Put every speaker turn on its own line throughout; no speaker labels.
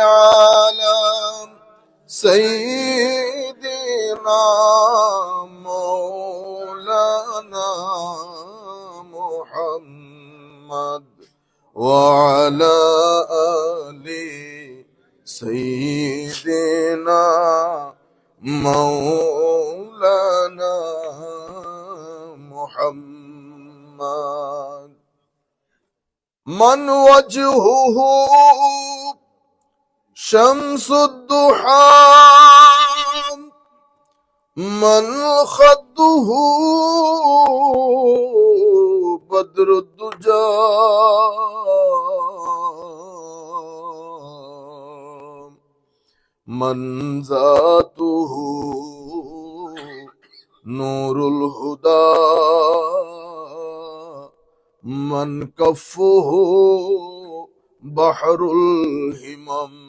على سيدنا مولانا محمد وعلى آل سيدنا مولانا محمد. من وجهه شمس الضحى من خده بدر الدجى من ذاته نور الهدى من كفه بحر الهمم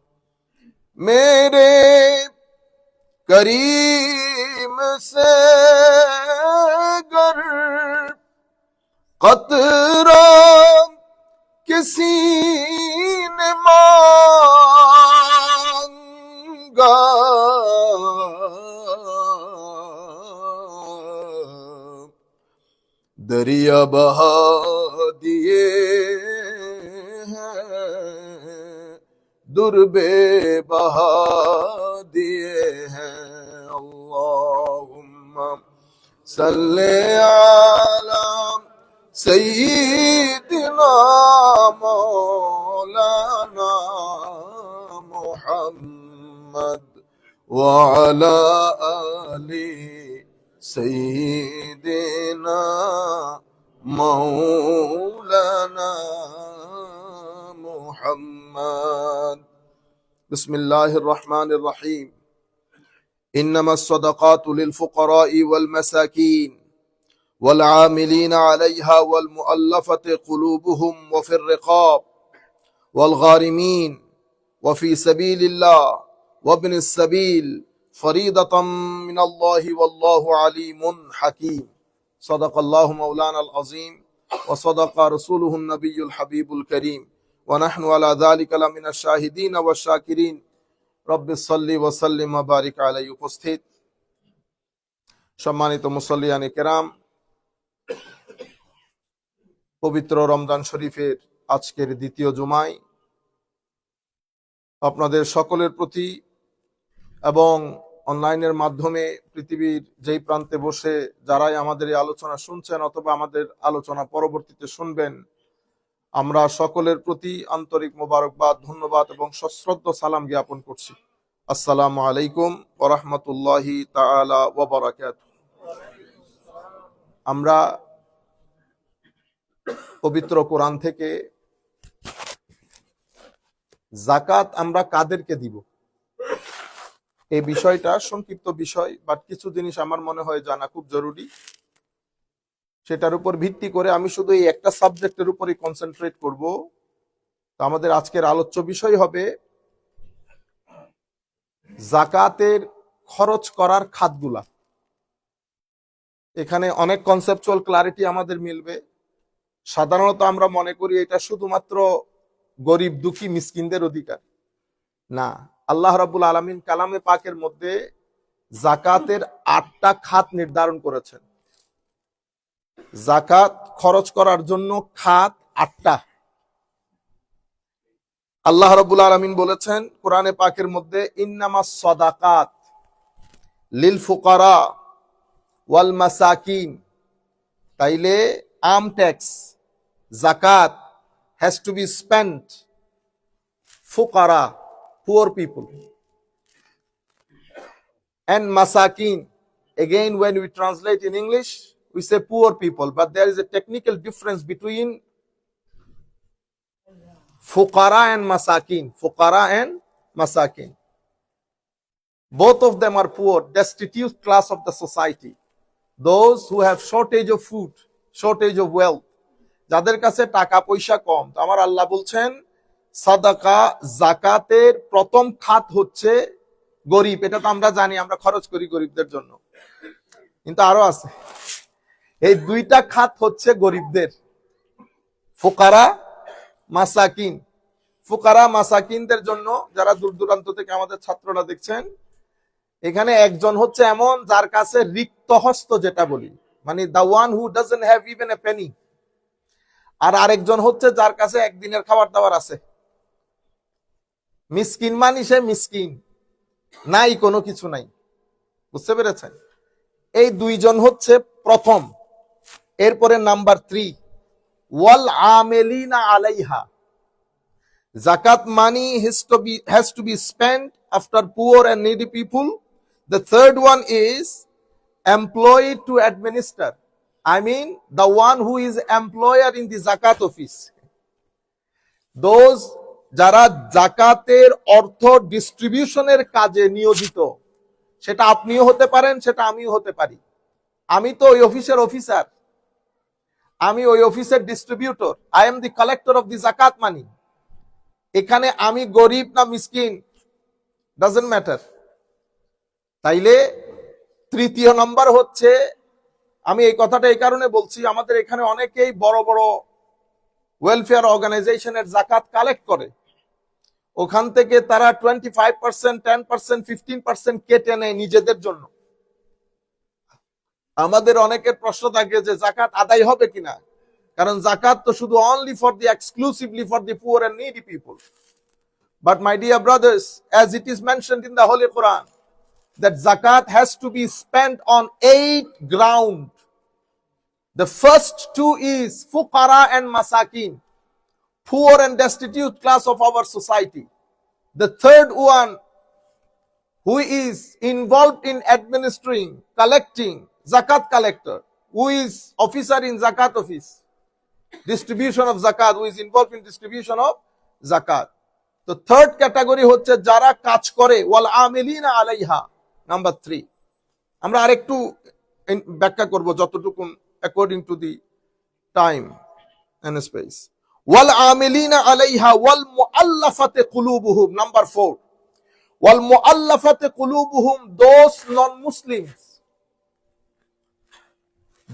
میرے کریم سے گر۔ قطرہ کسی نے مانگا۔ دریا بہا دیے دربے بہا دیے ہیں اللہم صلی علی سیدنا مولانا محمد وعلى آل سيدنا مولانا محمد بسم الله الرحمن الرحيم. إنما الصدقات للفقراء والمساكين والعاملين عليها والمؤلفة قلوبهم وفي الرقاب والغارمين وفي سبيل الله وابن السبيل فريضة من الله والله عليم حكيم. صدق الله مولانا العظيم وصدق رسوله النبي الحبيب الكريم. ونحن على ذلك لمن الشاهدين والشاكرين رب صل وسلم وبارك عليه উপস্থিত সম্মানিত মুসল্লিয়ানি কেরাম পবিত্র রমজান শরীফের আজকের দ্বিতীয় জুমায় আপনাদের সকলের প্রতি এবং অনলাইনের মাধ্যমে পৃথিবীর যেই প্রান্তে বসে যারাই আমাদের এই আলোচনা শুনছেন অথবা আমাদের আলোচনা পরবর্তীতে শুনবেন আমরা সকলের প্রতি আন্তরিক মোবারকবাদ, ধন্যবাদ এবং সশ্রদ্ধ সালাম জ্ঞাপন করছি। আসসালামু আলাইকুম ওরহমতুল্লাহি আমরা পবিত্র কোরআন থেকে জাকাত আমরা কাদেরকে দিব? এই বিষয়টা সংক্ষিপ্ত বিষয় বাট কিছু জিনিস আমার মনে হয় জানা খুব জরুরি। সেটার উপর ভিত্তি করে আমি শুধু এই একটা সাবজেক্টের উপরই কনসেন্ট্রেট করব। তো আমাদের আজকের আলোচ্য বিষয় হবে জাকাতের খরচ করার খাতগুলা। এখানে অনেক কনসেপচুয়াল ক্লারিটি আমাদের মিলবে। সাধারণত আমরা মনে করি এটা শুধুমাত্র গরিব, দুঃখী, মিসকিনদের অধিকার। না, আল্লাহ রাবুল আলমিন কালামে পাকের মধ্যে জাকাতের আটটা খাত নির্ধারণ করেছেন। জাকাত খরচ করার জন্য খাত আটটা। আল্লাহ রাবুল আলমিন বলেছেন, কোরআনে পাকের মধ্যে ইন্নামা সদাকাত লিল ফুকারা ওয়াল মাসাকিন। তাইলে আম ট্যাক্স, জাকাত হ্যাজ টু বি স্পেন্ট ফুকারা, poor people and masakin again, when we translate in english we say poor people but there is a technical difference between fuqara and masakin fuqara and masakin Both of them are poor, destitute class of the society. Those who have shortage of food, shortage of wealth. যাদের কাছে টাকা পয়সা কম তো আমার আল্লাহ বলছেন সাদাকা জাকাতের প্রথম খাত হচ্ছে গরিব এটা তো আমরা জানি আমরা খরচ করি গরিবদের জন্য কিন্তু আরও আছে এই দুইটা খাত হচ্ছে গরিবদের। ফোকারা, মাসাকিন। ফুকারা, মাসাকিনদের জন্য যারা দূর দূরান্ত থেকে আমাদের ছাত্ররা দেখছেন, এখানে একজন হচ্ছে এমন যার কাছে রিক্ত হস্ত যেটা বলি মানে the one who doesn't have even a penny আর আরেকজন হচ্ছে যার কাছে একদিনের খাবার দাবার আছে। মিসকিন মানি সে মিসকিন, নাই কোনো কিছু নাই। বুঝতে পেরেছেন? এই দুইজন হচ্ছে প্রথম। এরপরে নাম্বার থ্রি ওয়াল আমেলিনা আলাইহা। জাকাত money has to be spend after poor and needy people the third one is employee to administer I mean the one who is employer in the জাকাত অফিস দোজ যারা জাকাতের অর্থ ডিস্ট্রিবিউশনের কাজে নিয়োজিত, সেটা আপনিও হতে পারেন, সেটা আমিও হতে পারি। আমি তো ওই অফিসের অফিসার আমি ওই অফিসের distributor I am the collector of the জাকাত মানি এখানে আমি গরিব না মিসকিন ডাজেন্ট ম্যাটার তাইলে তৃতীয় নম্বর হচ্ছে, আমি এই কথাটা এই কারণে বলছি, আমাদের এখানে অনেকেই বড় বড় ওয়েলফেয়ার অর্গানাইজেশনের জাকাত কালেক্ট করে। ওখান থেকে তারা twenty five percent ten percent fifteen percent কেটে নেয় নিজেদের জন্য। আমাদের অনেকের প্রশ্ন থাকে যে জাকাত আদায় হবে কিনা কারণ জাকাত তো শুধু only for the exclusively for the poor and needy people but my dear brothers as it is mentioned in the holy Quran that zakat has to be spent on eight ground. The first two is fuqara and masakin, poor and destitute class of our society. The third one, who is involved in administering, collecting, zakat collector, who is officer in zakat office, distribution of zakat, who is involved in distribution of zakat. তো third category হচ্ছে যারা কাজ করে ওয়াল আমিলিনা আলাইহা number three আমরা আরেকটু ব্যাখ্যা করব যতটুকু according to the time and space ওয়াল আমিলিনা আলাইহা ওয়াল মুআল্লাফাতে কুলুবুহুম নাম্বার ফোর ওয়াল মুআল্লাফাতে কুলুবুহুম দোস নন মুসলিমস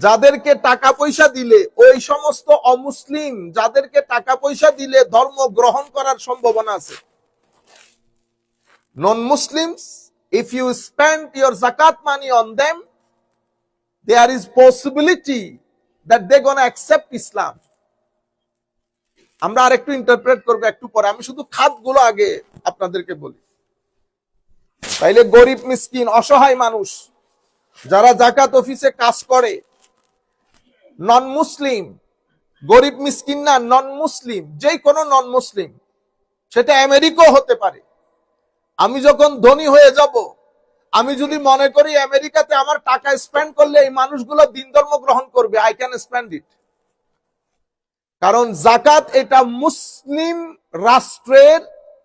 যাদেরকে টাকা পয়সা দিলে, ওই সমস্ত অমুসলিম যাদেরকে টাকা পয়সা দিলে ধর্ম গ্রহণ করার সম্ভাবনা আছে। Non Muslims if you spend your zakat money on them, there is possibility that they're gonna accept islam. আমরা আরেকটু ইন্টারপ্রেট করব, একটু পরে। আমি শুধু খাতগুলো আগে আপনাদেরকে বলি। তাইলে গরিব, মিসকিন, অসহায় মানুষ, যারা জাকাত অফিসে কাজ করে নন মুসলিম গরিব মিসকিন না নন মুসলিম যে কোনো নন মুসলিম সেটা আমেরিকাও হতে পারে। আমি যখন ধনী হয়ে যাব, আমি যদি মনে করি আমেরিকাতে আমার টাকা স্পেন্ড করলে এই মানুষগুলো দিন ধর্ম গ্রহণ করবে আই ক্যান স্পেন্ড ইট কারণ জাকাত এটা মুসলিম রাষ্ট্রের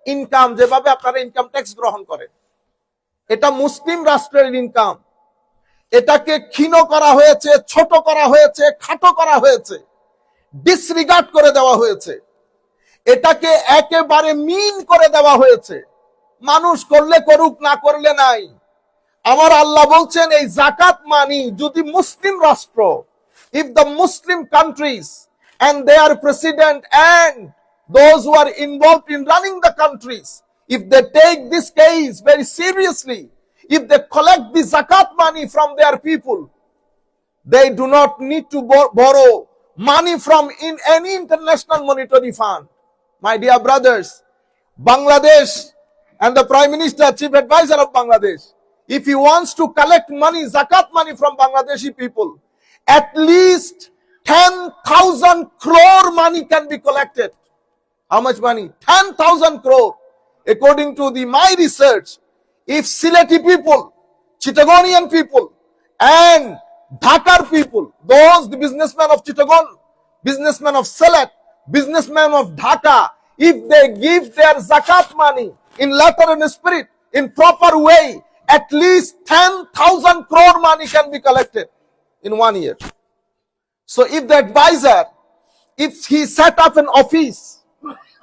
ইনকাম যেভাবে আপনারা ইনকাম ট্যাক্স গ্রহণ করেন। এটা মুসলিম রাষ্ট্রের ইনকাম এটাকে ক্ষীণ করা হয়েছে ছোট করা হয়েছে খাটো করা হয়েছে ডিসরিগার্ড করে দেওয়া হয়েছে। এটাকে একেবারে মিন করে দেওয়া হয়েছে। মানুষ করলে করুক না করলে নাই। আমার আল্লাহ বলছেন এই জাকাত মানি যদি মুসলিম রাষ্ট্র if the Muslim countries and their president and those who are involved in running the countries if they take this case very seriously, if they collect the zakat money from their people, they do not need to bor- borrow money from in any international monetary fund. My dear brothers, Bangladesh and the Prime Minister, Chief Advisor of Bangladesh, if he wants to collect money, zakat money from Bangladeshi people, at least 10,000 crore money can be collected. How much money? 10,000 crore. According to the my research, if Sileti people, Chittagonian people, and Dhakar people, those the businessmen of Chittagong, businessmen of Sylhet, businessmen of Dhaka, if they give their zakat money in letter and spirit, in proper way, at least 10,000 crore money can be collected in one year. So if the advisor, if he set up an office,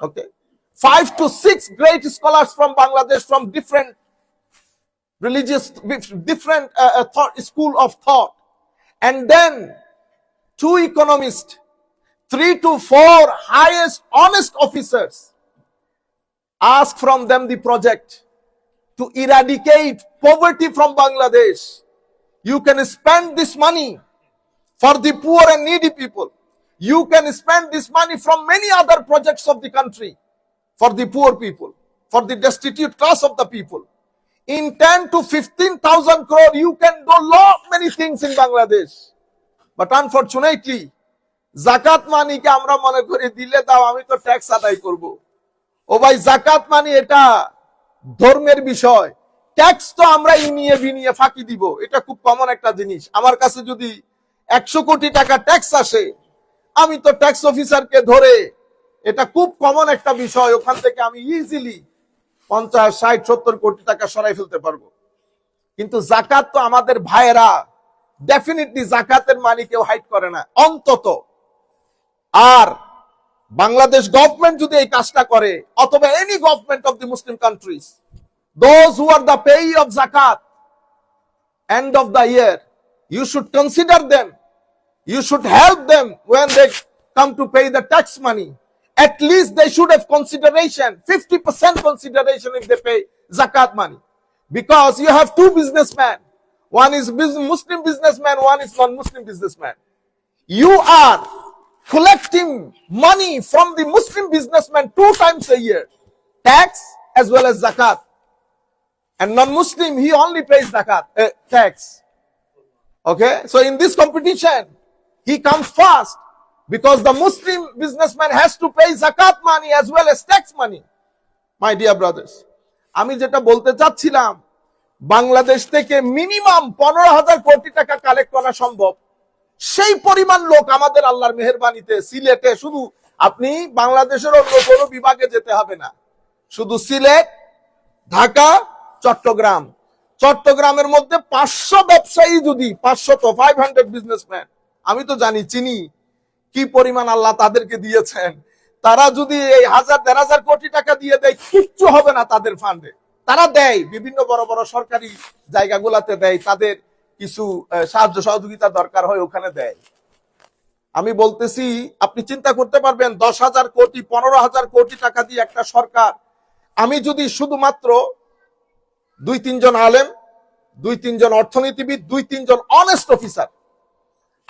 okay, five to six great scholars from Bangladesh from different religious, different uh, uh, thought, school of thought, and then two economists, three to four highest honest officers, ask from them the project to eradicate poverty from Bangladesh. You can spend this money for the poor and needy people. You can spend this money from many other projects of the country for the poor people, for the destitute class of the people. In 10 to 15,000 crore, you can do lot many things in Bangladesh. But unfortunately, জাকাত মানিকে আমরা মনে করি দিলে দাও আমি তো tax আদায় করব। ও ভাই জাকাত মানি এটা ধর্মের বিষয় ট্যাক্স তো আমরা ইনিয়ে বিনিয়ে ফাঁকি দিব এটা খুব কমন একটা জিনিস আমার কাছে যদি একশো কোটি টাকা ট্যাক্স আসে আমি তো ট্যাক্স অফিসারকে ধরে এটা খুব কমন একটা বিষয় ওখান থেকে আমি ইজিলি পঞ্চাশ, ষাট, সত্তর কোটি টাকা সরাই ফেলতে পারব। কিন্তু জাকাত তো আমাদের ভাইয়েরা ডেফিনেটলি জাকাতের মানি কেউ হাইট করে না, অন্তত। আর বাংলাদেশ গভর্নমেন্ট যদি এই কাজটা করে, অথবা any government of the Muslim countries those who are the pay of জাকাত end of the year, you should consider them, you should help them when they come to pay the tax money. At least they should have consideration 50% consideration if they pay zakat money. Because you have two businessmen. One is muslim businessman one is non-muslim businessman. You are collecting money from the muslim businessman two times a year. Tax as well as zakat. And non-muslim he only pays zakat uh, tax. Okay? So in this competition he comes first because the muslim businessman has to pay zakat money as well as tax money, my dear brothers. আমি যেটা বলতে চাচ্ছিলাম, বাংলাদেশ থেকে minimum পনেরো হাজার কোটি টাকা collect করা সম্ভব। সেই পরিমাণ লোক আমাদের আল্লাহর মেহরবানিতে, সিলেটে শুধু আপনি বাংলাদেশের অন্য কোনো বিভাগে যেতে হবে না। শুধু সিলেট, ঢাকা, চট্টগ্রাম। চট্টগ্রামের মধ্যে পাঁচশো ব্যবসায়ী যদি, পাঁচশো তো ফাইভ হান্ড্রেড বিজনেসম্যান আমি তো জানি, চিনি। কি পরিমাণ আল্লাহ তাদেরকে দিয়েছেন? তারা যদি এই হাজার, দেড় হাজার কোটি টাকা দিয়ে দেয়, কিচ্ছু হবে না তাদের ফান্ডে তারা দেয়, বিভিন্ন বড় বড় সরকারি জায়গাগুলাতে দেয়, তাদের কিছু সাহায্য সহযোগিতা দরকার হয়, ওখানে দেয়। আমি বলতেছি, আপনি চিন্তা করতে পারবেন, দশ হাজার কোটি, পনেরো হাজার কোটি টাকা দিয়ে একটা সরকার। আমি যদি শুধুমাত্র দুই তিনজন আলেম, দুই তিনজন অর্থনীতিবিদ, দুই তিনজন অনেস্ট অফিসার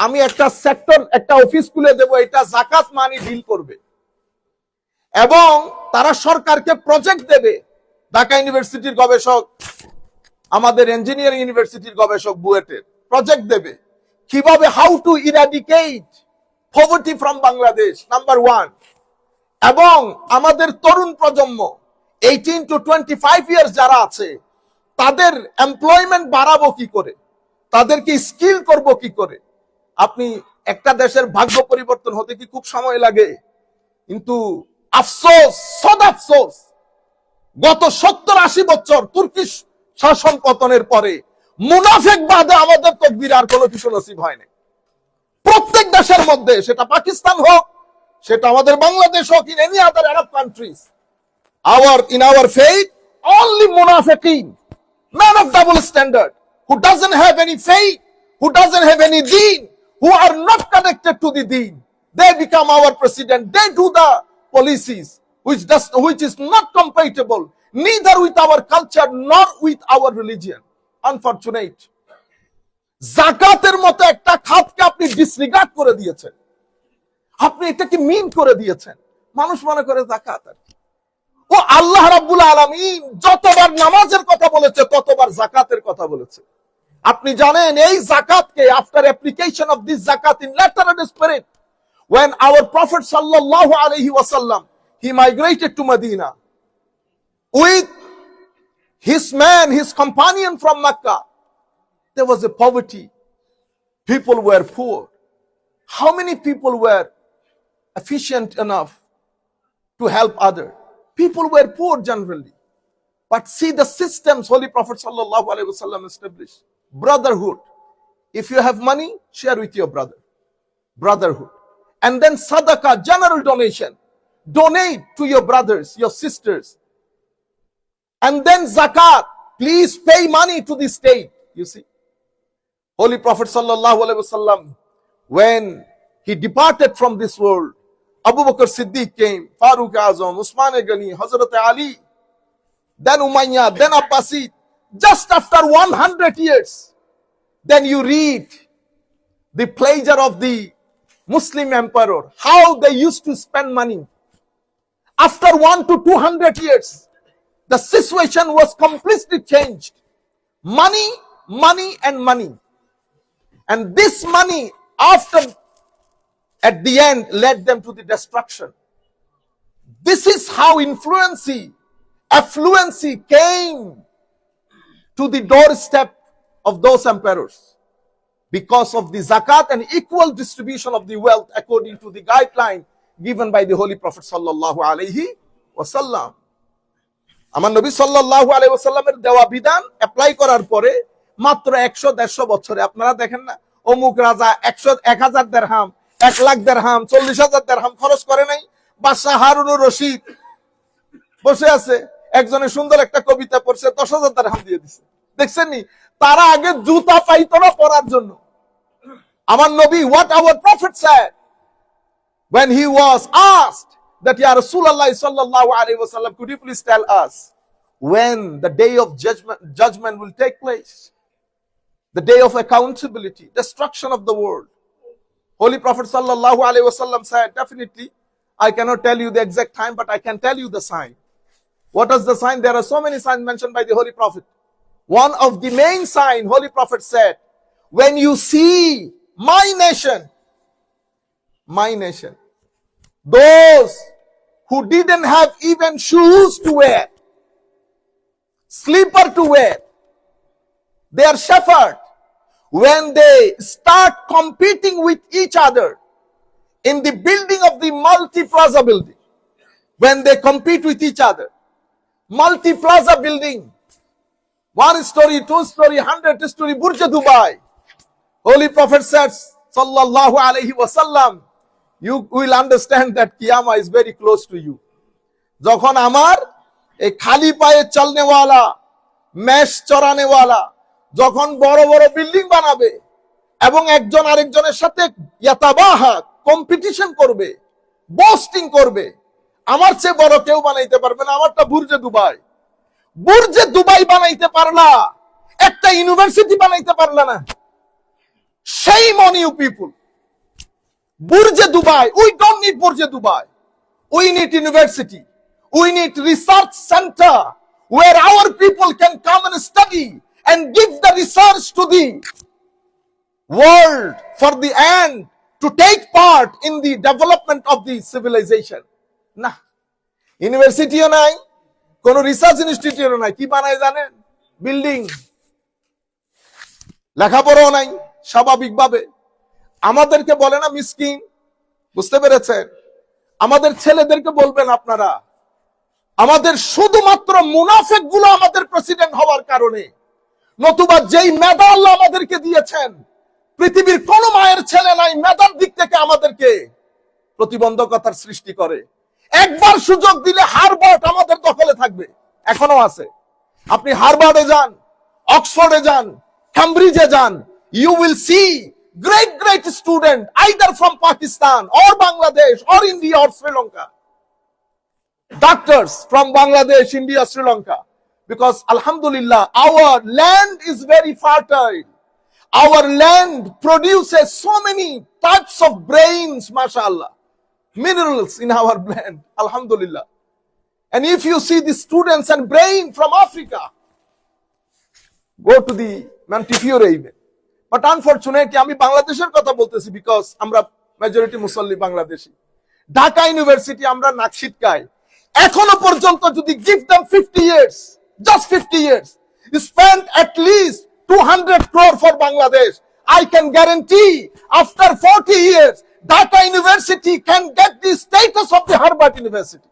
আমি একটা সেক্টর একটা অফিস খুলে দেব, এটা জাকাত মানি ডিল করবে। এবং তারা সরকারকে প্রজেক্ট দেবে। ঢাকা ইউনিভার্সিটির গবেষক, আমাদের ইঞ্জিনিয়ারিং ইউনিভার্সিটির গবেষক বুয়েটের প্রজেক্ট দেবে। কীভাবে how to eradicate poverty from Bangladesh number one এবং আমাদের তরুণ প্রজন্ম eighteen to twenty five years যারা আছে, তাদের এমপ্লয়মেন্ট বাড়াবো কি করে? তাদেরকে স্কিল করব কি করে? আপনি একটা দেশের ভাগ্য পরিবর্তন হতে কি খুব সময় লাগে? কিন্তু আফসোস, সদ আফসোস, গত সত্তর আশি বছর তুর্কি শাসন পতনের পরে মুনাফেক বাদে আমাদের তকবির আর কোনো কিছু নসিব হয়নি প্রত্যেক দেশের মধ্যে, সেটা পাকিস্তান হোক, সেটা আমাদের বাংলাদেশ হোক in any other Arab countries our, in our faith, only munafiqeen man of double standard, who doesn't have any faith, who doesn't have any deen who are not connected to the deen they become our president they do the policies which does which is not compatible neither with our culture nor with our religion unfortunate জাকাতের মতো একটা খাতকে আপনি disregard করে দিয়েছেন আপনি এটাকে মিন করে দিয়েছেন মানুষ মনে করে জাকাত আর কি। ও আল্লাহ রাব্বুল আলামিন যতবার নামাজের কথা বলেছে ততবার জাকাতের কথা বলেছে আপনি জানেন এই জাকাতকে আফটার অ্যাপ্লিকেশন অফ দিস জাকাত in letter and spirit when our prophet sallallahu alaihi wasallam he migrated to medina with his man his companion from makkah there was a poverty people were poor how many people were efficient enough to help other people were poor generally But see the systems Holy Prophet sallallahu alaihi wasallam established. Brotherhood. If you have money, share with your brother. Brotherhood. And then sadaqah, general donation. Donate to your brothers, your sisters. And then zakat. Please pay money to the state. You see. Holy Prophet sallallahu alaihi wasallam, when he departed from this world, Abu Bakr Siddiq came, Farooq Azam, Usman Ghani, Hazrat Ali, then Umayyad, then Abbasid. Just after 100 years, then you read the pleasure of the Muslim emperor, how they used to spend money. After one to 200 years, the situation was completely changed. Money, money, and money. And this money, after at the end, led them to the destruction. This is how influency, affluency came to the doorstep of those emperors because of the zakat and equal distribution of the wealth according to the guideline given by the Holy Prophet sallallahu alaihi wasallam. আমার নবী সাল্লাল্লাহু আলাইহি ওয়াসাল্লামের দেওয়া বিধান apply করার পরে মাত্র একশো দেড়শো বছরে, আপনারা দেখেন না, অমুক রাজা একশো, এক হাজার দেড়হাম, এক লাখ দেড়হাম, চল্লিশ হাজার দেড়হাম খরচ করে নাই, বাদশাহ হারুনুর রশিদ বসে আছে, একজনে সুন্দর একটা কবিতা পড়ছে, দশ হাজার দেড়হাম দিয়ে দিছে দেখছেন নি তারা আগে জুতা পাইতো না পরার জন্য আমার নবী what our prophet sir when he was asked that Ya Rasulullah sallallahu alaihi wasallam, could you please tell us when the day of judgment, judgment will take place? The day of accountability, destruction of the world. Holy Prophet sallallahu alaihi wasallam said, definitely, I cannot tell you the exact time, but I can tell you the sign. What is the sign? There are so many signs mentioned by the Holy Prophet. One of the main sign, Holy Prophet said, when you see my nation, my nation, those who didn't have even shoes to wear, slipper to wear, they are shepherd. When they start competing with each other in the building of the multi-plaza building, when they compete with each other, multi-plaza building, one story, two story, hundred story, Burj Dubai. Holy Prophet says, Sallallahu Alaihi Wasallam, you will understand that Qiyamah is very close to you. যখন আমার এই খালি পায়ে চলনেওয়ালা মেষ চড়ানেওয়ালা যখন বড় বড় building বানাবে এবং একজন আরেকজনের সাথে ইয়াতাবাহা কম্পিটিশন করবে বোস্টিং করবে আমার চেয়ে বড় কেউ বানাইতে পারবে না আমারটা বুর্জে দুবাই বুর্জে দুবাই বানাইতে পারলা একটা ইউনিভার্সিটি বানাইতে পারলা না সেই মন you people Burj Dubai. We don't need Burj Dubai. We need university. We need research center where our people can come and study and give the research to the world for the end to take part in the development of the civilization. না ইউনিভার্সিটিও নাই কোন research ইনস্টিটিউটও নাই। কি বানায় জানেন? Building লেখাপড়াও নাই, স্বাভাবিকভাবে। আমাদেরকে বলে না মিসকিন, বুঝতে পেরেছেন? আমাদের ছেলেদেরকে বলবেন আপনারা, আমাদের শুধুমাত্র মুনাফেকগুলো আমাদের প্রেসিডেন্ট হওয়ার কারণে, নতুবা যেই আল্লাহ আমাদেরকে দিয়েছেন, পৃথিবীর কোন মায়ের ছেলে নাই মেধার দিক থেকে আমাদেরকে প্রতিবন্ধকতার সৃষ্টি করে। একবার সুযোগ দিলে হারবার্ট আমাদের দখলে থাকবে এখনও আছে আপনি হারবার্ডে যান অক্সফোর্ডে যান ক্যামব্রিজে যান you will see great student, either from Pakistan or Bangladesh or India or Sri Lanka. Doctors from Bangladesh, India, Sri Lanka. Because Alhamdulillah, our land is very fertile. Our land produces so many types of brains, mashallah. Minerals in our land, Alhamdulillah. And if you see the students and brain from Africa, go to the Montefiore even. But unfortunately আমি বাংলাদেশের কথা বলতেছি because আমরা majority মুসল্লি Bangladeshi Dhaka university আমরা নাক ছিটকাই এখনও পর্যন্ত যদি give them fifty years just fifty years spend at least two hundred crore for Bangladesh I can guarantee after 40 years, Dhaka University can get the status of the Harvard University.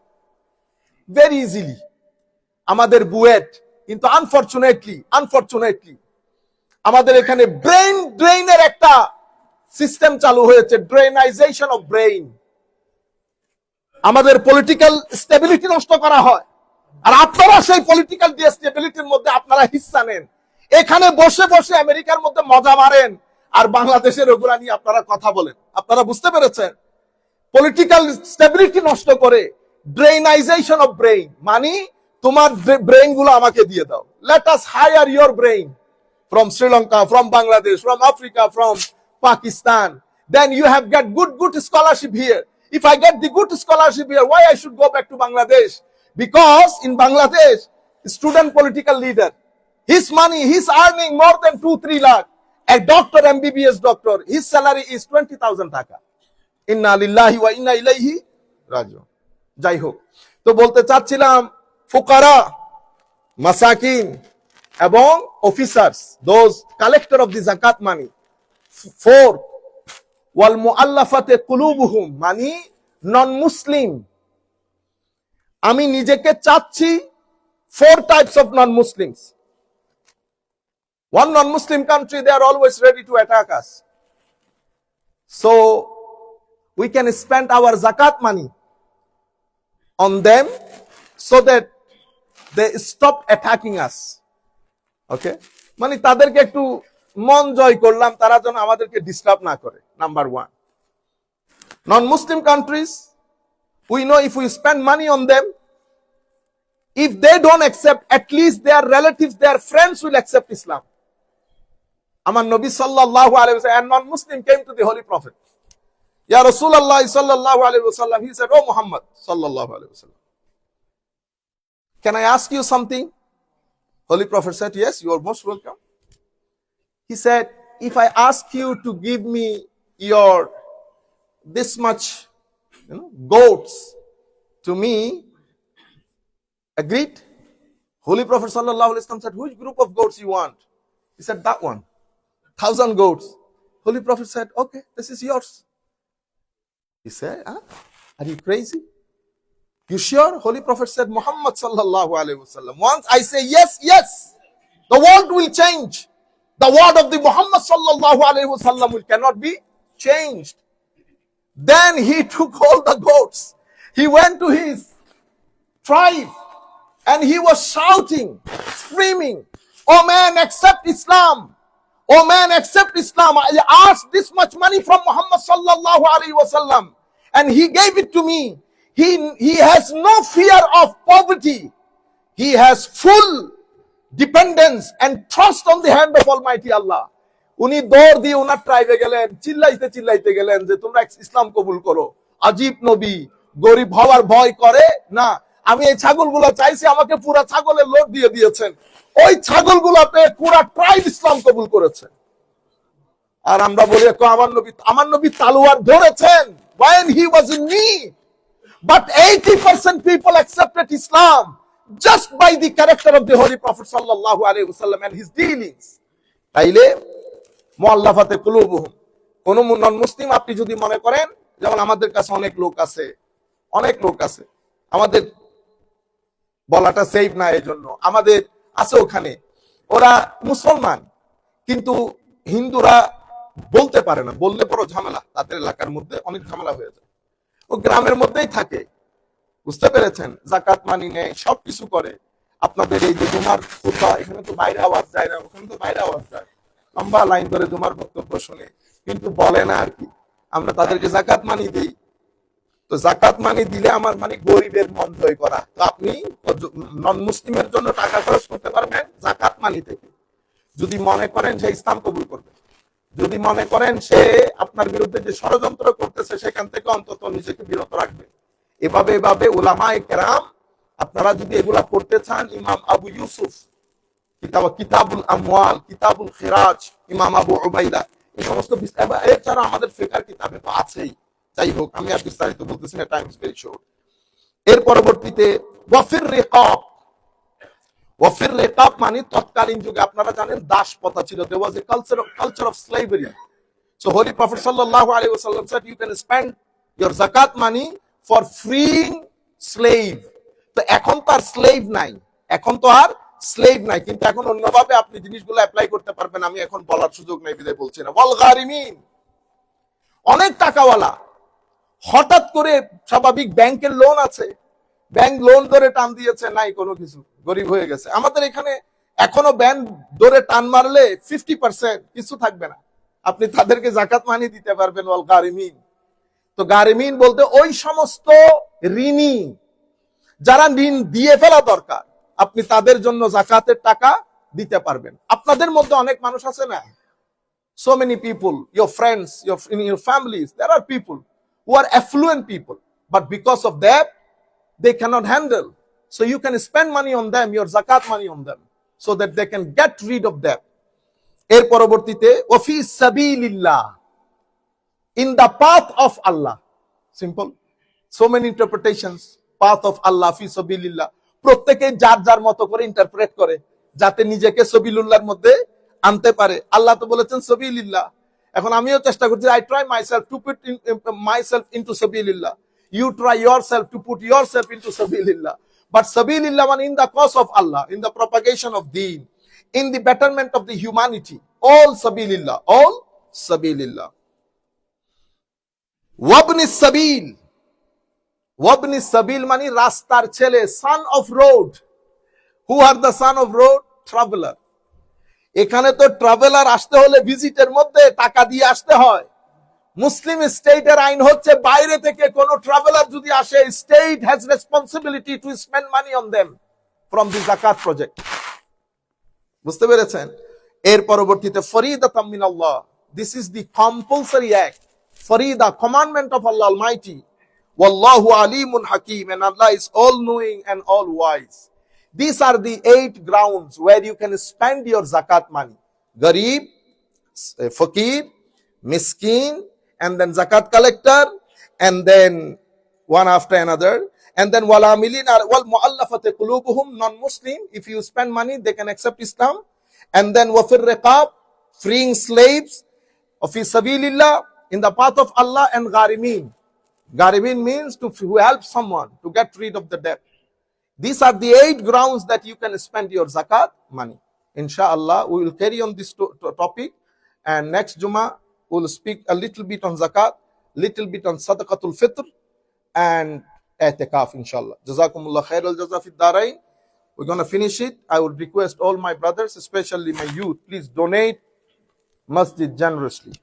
Very easily. আমাদের বুয়েট কিন্তু unfortunately unfortunately আমাদের এখানে brain ড্রেইনের একটা system চালু হয়েছে ড্রেনাইজেশন of brain আমাদের political stability নষ্ট করা হয় আর আপনারা সেই পলিটিক্যাল স্টেবিলিটির মধ্যে আপনারা হিস্সা নেন এখানে বসে বসে আমেরিকার মধ্যে মজা মারেন। আর বাংলাদেশের ওগুলা নিয়ে আপনারা কথা বলেন আপনারা বুঝতে পেরেছেন পলিটিক্যাল স্টেবিলিটি নষ্ট করে ড্রেনাইজেশন অফ ব্রেইন মানে তোমার ব্রেইনগুলো আমাকে দিয়ে দাও let us hire your brain Sri Lanka, from Bangladesh, from Africa, from Pakistan, then you have got good, good scholarship here. If I get the good scholarship here, why I should go back to Bangladesh? Because in Bangladesh, student political leader, his money, he's earning more than two, three lakh. A doctor, MBBS doctor, his salary is 20,000 টাকা। ইন্না লিল্লাহি ওয়া ইন্না ইলাইহি রাজিউন। যাই হোক তো বলতে চাচ্ছিলাম ফুকারা মাসাকিন এবং officers those collector of the জাকাত মানি ফোর ওয়াল মুআল্লাফাতে কুলুবুহুম মানি নন মুসলিম আমি নিজেকে চাচ্ছি four types of non Muslims non Muslim country they are always ready to attack us so we can spend our zakat money on them so that they stop attacking us okay মানে তাদেরকে একটু মন জয় করলাম তারা যেন আমাদেরকে disturb না করে number one non Muslim countries we know if we spend money on them if they don't accept at least their relatives their friends will accept islam আমার নবী সাল্লাল্লাহু আলাইহি ওয়াসাল্লাম and non-muslim came to the holy prophet ya rasulullah sallallahu alaihi wasallam he said oh muhammad sallallahu alaihi wasallam can i ask you something Holy Prophet said, Yes, you are most welcome. He said, If I ask you to give me your this much you know, goats to me, agreed? Holy Prophet Sallallahu Alaihi Wasallam said, Which group of goats you want? He said, That one. Thousand goats. Holy Prophet said, Okay, this is yours. He said, huh? Are you crazy? You sure? Holy Prophet said, Muhammad sallallahu alaihi wasallam. Once I say yes, yes, the world will change. The word of the Muhammad sallallahu alaihi wasallam will cannot be changed. Then he took all the goats. He went to his tribe and he was shouting, screaming, Oh man, accept Islam. Oh man, accept Islam. I asked this much money from Muhammad sallallahu alaihi wasallam and he gave it to me. He, he has no fear of poverty. He has full dependence and trust on the hand of Almighty Allah. উনি দৌড় দিয়ে ওনার ট্রাইবে গেলেন চিল্লাইতে চিল্লাইতে গেলেন যে তোমরা ইসলাম কবুল করো আজীব নবী গরিব হওয়ার ভয় করে না আমি এই ছাগলগুলো চাইছি আমাকে পুরা ছাগলের লোড দিয়ে দিয়েছেন ওই ছাগলগুলোতে পুরা ট্রাইব ইসলাম কবুল করেছে। আর আমরা বলি "কো, আমার নবী আমার নবী তালোয়ার ধরেছেন। When he was in need. But 80% people accepted Islam just by the character of the Holy Prophet sallallahu alaihi wasallam and his dealings. তাইলে মোয়াল্লাফাতে কুলুবুহুম। কোন নন মুসলিম আপনি যদি মনে করেন যেমন আমাদের কাছে অনেক লোক আছে অনেক লোক আছে। আমাদের বলাটা সেফ না এই জন্য আমাদের আছে ওখানে। ওরা মুসলমান, কিন্তু হিন্দুরা বলতে পারে না। বললে বড় ঝামেলা, তাদের এলাকার মধ্যে অনেক ঝামেলা হয়ে যায়। ও গ্রামের মধ্যেই থাকে। বুঝতে পেরেছেন? জাকাত মানি নেয়, সবকিছু করে। আপনাদের এই যে তোমার কোথা এখানে তো বাইরে আওয়াজ যায় না, ওখানে তো বাইরে আওয়াজ যায়। লম্বা লাইন ধরে তোমার বক্তব্য শুনে। কিন্তু বলে না আর কি। আমরা তাদেরকে জাকাত মানি দিই। তো জাকাত মানি দিলে আমার মানে গরিবের মন জয় করা। তো আপনি নন মুসলিমের জন্য টাকা খরচ করতে পারবেন জাকাত মানি থেকে। যদি মনে করেন সে ইসলাম কবুল করবে। যদি মনে করেন সে আপনার বিরুদ্ধে যে ষড়যন্ত্র করতেছে সেখান থেকে অন্তত নিজেকে বিরত রাখবে। এভাবে এভাবে ওলামায়ে কেরাম, আপনারা যদি এগুলা পড়তে চান, ইমাম আবু ইউসুফ, কিতাব কিতাবুল আমওয়াল, কিতাবুল খেরাজ, ইমাম আবু উবাইদা, এই সমস্ত এছাড়া আমাদের ফেকার কিতাবে তো আছেই। যাই হোক, আমি আর বিস্তারিত বলতেছি না টাইম ভেরি শর্ট এর পরবর্তীতে, ওয়াফির রেকাব। ওয়াফির রেকাব মানে তৎকালীন যুগে, আপনারা জানেন, দাস প্রথা ছিল। Was a culture of culture of slavery so, holy prophet sallallahu alaihi wasallam said, you can spend your zakat money for freeing slave. তো এখন তার স্লেভ নাই। এখন তো আর স্লেভ নাই। কিন্তু এখন অন্যভাবে আপনি জিনিসগুলো অ্যাপ্লাই করতে পারবেন। আমি এখন বলার সুযোগ নেই, বিদায় বলছি না। গারিমিন। অনেক টাকাওয়ালা। হঠাৎ করে স্বাভাবিক ব্যাংকের লোন আছে। ব্যাংক লোন ধরে টান দিয়েছে নাই কোনো কিছু। গরিব হয়ে গেছে। আমাদের এখানে এখনও ব্যাংক ধরে টান মারলে ফিফটি পার্সেন্ট কিছু থাকবে না। আপনি তাদেরকে জাকাত মানি দিতে পারবেন ওয়াল গারিমিন। তো গারিমিন বলতে ওই সমস্ত ঋণী যারা ঋণ দিয়ে ফেলা দরকার আপনি তাদের জন্য জাকাতের টাকা দিতে পারবেন। আপনাদের মধ্যে অনেক মানুষ আছে না? So many people, your friends in your families, there are people who are affluent people, but because of that, they cannot handle. So you can spend money on them, your zakat money on them, so that they can get rid of that. এর পরবর্তীতে ওফি সাবিলিল্লাহ in the path of Allah. Simple. So many interpretations. Path of Allah, fi sabilillah. প্রত্যেকে যার যার মতো করে interpret করে যাতে নিজেকে সবিলুল্লাহর মধ্যে আনতে পারে আল্লাহ তো বলেছেন সবিলিল্লাহ এখন আমিও চেষ্টা করছি I try myself to put myself into সবিলিল্লাহ you try yourself to put yourself into sabilillah but sabilillah মানে in the cause of Allah in the propagation of deen in the betterment of the humanity all sabilillah all sabilillah ওয়াবনি সাবিল ওয়াবনি সাবিল মানে রাস্তার ছেলে son of road who are the son of road traveller এখানে তো ট্রাভেলার আসতে হলে ভিজিটের মধ্যে টাকা দিয়ে আসতে হয়। মুসলিম স্টেটের আইন হচ্ছে বাইরে থেকে কোন ট্রাভেলার যদি আসে state has responsibility to spend money on them from the জাকাত প্রজেক্ট বুঝতে পেরেছেন? এর পরবর্তীতে ফরিদা তামিন আল্লাহ this is the compulsory act Farida commandment of Allah mighty ওয়াল্লাহু আলিমুন হাকিম and Allah is all knowing and all wise these are the eight grounds where you can spend your zakat money. Garib eh, fakir miskin and then zakat collector and then one after another and then wal amilin are wal muallafati qulubuhum non muslim if you spend money they can accept islam. And then wafir riqab freeing slaves of sabilillah in the path of allah and gharimin. Gharimin means to help someone to get rid of the debt these are the eight grounds that you can spend your zakat money. Inshallah, we will carry on this to to topic. And next Juma, we'll speak a little bit on zakat, little bit on sadaqatul fitr, and i'tikaf, inshallah. Jazakumullah khair al jaza fi. We're going to finish it. I would request all my brothers, especially my youth, please donate masjid generously.